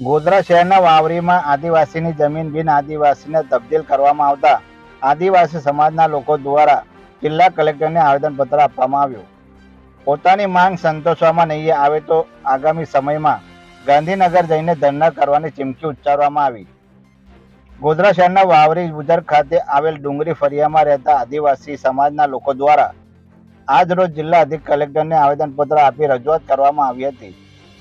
ગોધરા શહેરના વાવરીમાં આદિવાસીની જમીન બિન આદિવાસીને તબદીલ કરવામાં આવતા આદિવાસી સમાજના લોકો દ્વારા જિલ્લા કલેક્ટરને આવેદનપત્ર આપવામાં આવ્યું. પોતાની માંગ સંતોષવામાં નહીં આવે તો આગામી સમયમાં ગાંધીનગર જઈને ધરણા કરવાની ચીમકી ઉચ્ચારવામાં આવી. ગોધરા શહેરના વાવરી ગુજર ખાતે આવેલ ડુંગરી ફરિયામાં રહેતા આદિવાસી સમાજના લોકો દ્વારા આજ રોજ જિલ્લા અધિક કલેક્ટરને આવેદનપત્ર આપી રજૂઆત કરવામાં આવી હતી.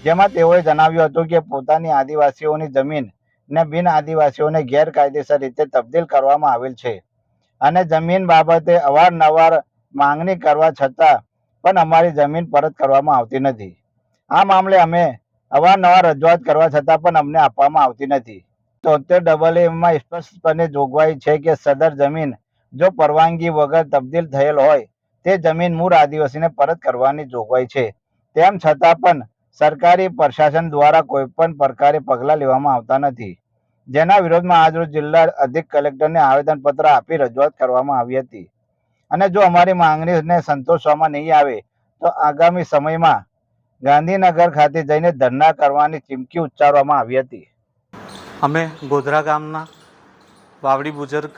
જેમાં તેઓએ જણાવ્યું હતું કે પોતાની આદિવાસીઓની જમીન ને બિન આદિવાસીઓને ગેરકાયદેસર રીતે તબદીલ કરવામાં આવેલ છે. અને જમીન બાબતે અવારનવાર માંગણી કરવા છતાં પણ અમારી જમીન પરત કરવામાં આવતી નથી. આ મામલે અમે અવારનવાર રજૂઆત કરવા છતાં પણ અમને આપવામાં આવતી નથી. તોતેર ડબલ એમાં સ્પષ્ટપણે જોગવાઈ છે કે સદર જમીન જો પરવાનગી વગર તબદીલ થયેલ હોય, તે જમીન મૂળ આદિવાસીને પરત કરવાની જોગવાઈ છે. તેમ છતાં પણ સરકારી પ્રશાસન દ્વારા કોઈ પણ પ્રકારે પગલાં લેવામાં આવતા નથી. જેના વિરોધમાં આજરોજ જિલ્લા અધિક કલેક્ટરને આવેદનપત્ર આપી રજૂઆત કરવામાં આવી હતી. અને જો અમારી માંગણીને સંતોષવામાં નહીં આવે, તો આગામી સમયમાં ગાંધીનગર ખાતે જઈને ધરના કરવાની ચીમકી ઉચ્ચારવામાં આવી હતી. અમે ગોધરા ગામના વાવડી બુજર્ગ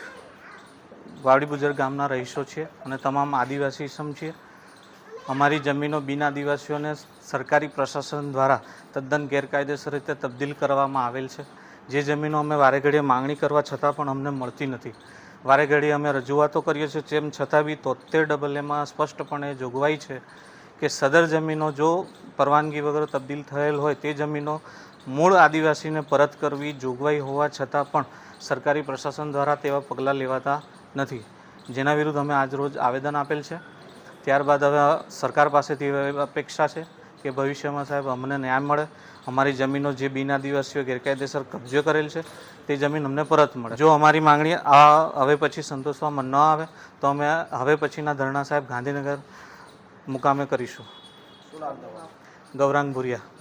વાવડી બુજર્ગ ગામના રહીશો છીએ અને તમામ આદિવાસી સમ છીએ. અમારી જમીનો બિન આદિવાસીઓને સરકારી પ્રશાસન દ્વારા તદ્દન ગેરકાયદેસર રીતે તબદીલ કરવામાં આવેલ છે. જે જમીનો અમે વારે ઘડીએ માંગણી કરવા છતાં પણ અમને મળતી નથી. વારે ઘડીએ અમે રજૂઆતો કરીએ છીએ તેમ છતાં બી તોતેર ડબલ એમાં સ્પષ્ટપણે જોગવાઈ છે કે સદર જમીનો જો પરવાનગી વગર તબદીલ થયેલ હોય, તે જમીનો મૂળ આદિવાસીને પરત કરવી જોગવાઈ હોવા છતાં પણ સરકારી પ્રશાસન દ્વારા તેવા પગલાં લેવાતા નથી. જેના વિરુદ્ધ અમે આજરોજ આવેદન આપેલ છે. ત્યારબાદ હવે સરકાર પાસેથી અપેક્ષા છે કે ભવિષ્યમાં સાહેબ અમને ન્યાય મળે. અમારી જમીનો જે બિન આદિવાસીઓ ગેરકાયદેસર કબજો કરેલ છે તે જમીન અમને પરત મળે. જો અમારી માંગણી આ હવે પછી સંતોષવામાં ન આવે તો અમે હવે પછીના ધરણા સાહેબ ગાંધીનગર મુકામે કરીશું. ગૌરાંગ ભુરિયા.